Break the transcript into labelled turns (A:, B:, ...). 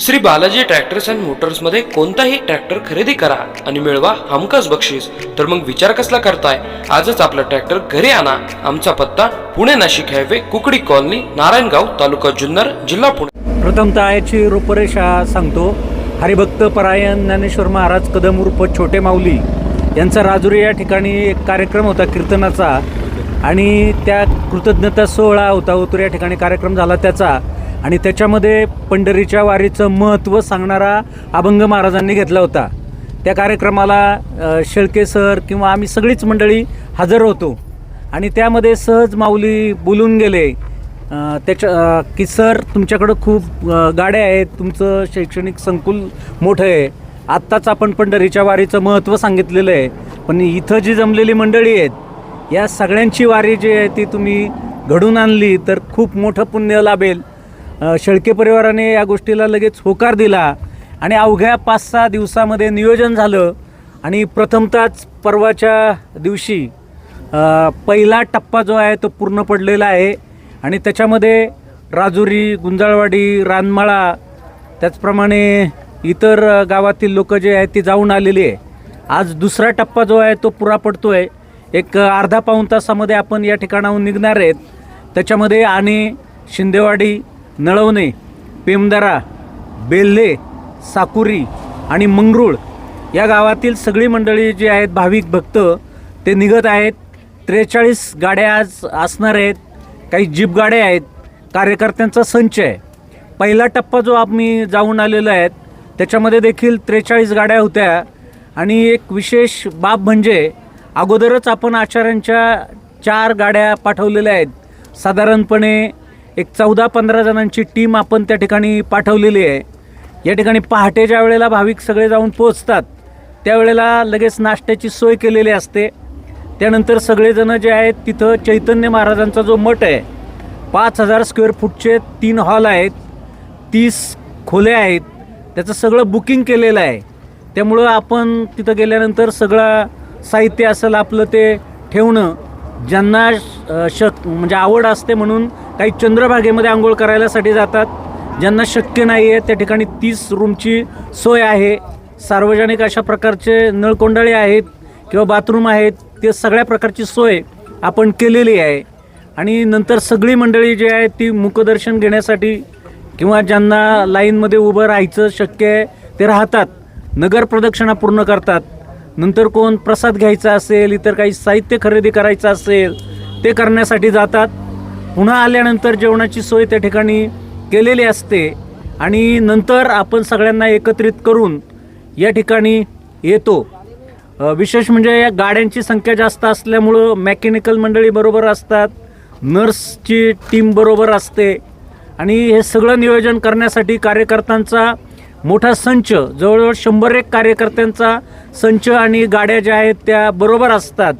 A: Shri Balaji tractors and मोटर्समध्ये कोणताही tractor खरेदी करा आणि मिळवा हमखास बक्षीस. तर मग विचार कसला करताय? आजच आपला ट्रॅक्टर घरी आणा. आमचा पत्ता पुणे नाशिक हायवे कुकडी कॉलनी नारायणगाव तालुका जुन्नर जिल्हा पुणे.
B: प्रथमतः याची रूपरेषा सांगतो. हरिभक्त परायण ज्ञानेश्वर महाराज कदम उर्फ छोटे माऊली यांचा राजुरी या ठिकाणी एक कार्यक्रम होता कीर्तनाचा. आणि त्या कृतज्ञता सोहळा होता होतो या ठिकाणी कार्यक्रम झाला त्याचा. आणि त्याच्यामध्ये पंढरीच्या वारीचं महत्त्व सांगणारा अभंग महाराजांनी घेतला होता. त्या कार्यक्रमाला शेळके सर किंवा आम्ही सगळीच मंडळी हजर होतो. आणि त्यामध्ये सहज माऊली बोलून गेले. त्याच्या की सर तुमच्याकडं खूप गाड्या आहेत तुमचं शैक्षणिक संकुल मोठं आहे. आत्ताच आपण पंढरीच्या वारीचं महत्त्व सांगितलेलं आहे. पण इथं जी जमलेली मंडळी आहेत या सगळ्यांची वारी जी आहे ती तुम्ही घडून आणली तर खूप मोठं पुण्य लाभेल. शेळके परिवाराने या गोष्टीला लगेच होकार दिला आणि अवघ्या पाच सहा दिवसामध्ये नियोजन झालं. आणि प्रथमतःच परवाच्या दिवशी पहिला टप्पा जो आहे तो पूर्ण पडलेला आहे. आणि त्याच्यामध्ये राजुरी गुंजाळवाडी रानमाळा त्याचप्रमाणे इतर गावातील लोक जे आहेत ती जाऊन आलेली आहे. आज दुसरा टप्पा जो आहे तो पुरा पडतो आहे एक अर्धा पाऊण तासामध्ये आपण या ठिकाणाहून निघणार आहेत. त्याच्यामध्ये आणि शिंदेवाडी नळवणे पेमदरा बेल्हे साकुरी आणि मंगरूळ या गावातील सगळी मंडळी जी आहेत भाविक भक्त ते निघत आहेत. त्रेचाळीस गाड्या आज असणार आहेत. काही जीप गाड्या आहेत. कार्यकर्त्यांचा संच आहे. पहिला टप्पा जो आम्ही जाऊन आलेलो आहेत त्याच्यामध्ये देखील त्रेचाळीस गाड्या होत्या. आणि एक विशेष बाब म्हणजे अगोदरच आपण आचार्यांच्या चार गाड्या पाठवलेल्या आहेत. साधारणपणे एक चौदा पंधरा जणांची टीम आपण त्या ठिकाणी पाठवलेली आहे. या ठिकाणी पहाटेच्या वेळेला भाविक सगळे जाऊन पोचतात त्यावेळेला लगेच नाश्त्याची सोय केलेली असते. त्यानंतर सगळेजणं जे आहेत तिथं चैतन्य महाराजांचा जो मठ आहे पाच हजार स्क्वेअर फूटचे तीन हॉल आहेत तीस खोल्या आहेत त्याचं सगळं बुकिंग केलेलं आहे. त्यामुळं आपण तिथं गेल्यानंतर सगळं साहित्य असेल आपलं ते ठेवणं ज्यांना शक म्हणजे आवड असते म्हणून काही चंद्रभागेमध्ये आंघोळ करायलासाठी जातात. ज्यांना शक्य नाही आहे त्या ठिकाणी तीस रूमची सोय आहे. सार्वजनिक अशा प्रकारचे नळकोंडाळे आहेत किंवा बाथरूम आहेत. ते सगळ्या प्रकारची सोय आपण केलेली आहे. आणि नंतर सगळी मंडळी जी आहे ती मुखदर्शन घेण्यासाठी किंवा ज्यांना लाईनमध्ये उभं राहायचं शक्य आहे ते राहतात. नगर प्रदक्षिणा पूर्ण करतात. नंतर कोण प्रसाद घ्यायचा असेल इतर काही साहित्य खरेदी करायचं असेल ते करण्यासाठी जातात. पुन्हा आल्यानंतर जेवणाची सोय त्या ठिकाणी केलेली असते आणि नंतर आपण सगळ्यांना एकत्रित करून या ठिकाणी येतो. विशेष म्हणजे या गाड्यांची संख्या जास्त असल्यामुळं मेकॅनिकल मंडळी बरोबर असतात नर्सची टीम बरोबर असते आणि हे सगळं नियोजन करण्यासाठी कार्यकर्त्यांचा मोठा संच जवळजवळ शंभर एक कार्यकर्त्यांचा संच आणि गाड्या ज्या आहेत त्या बरोबर असतात.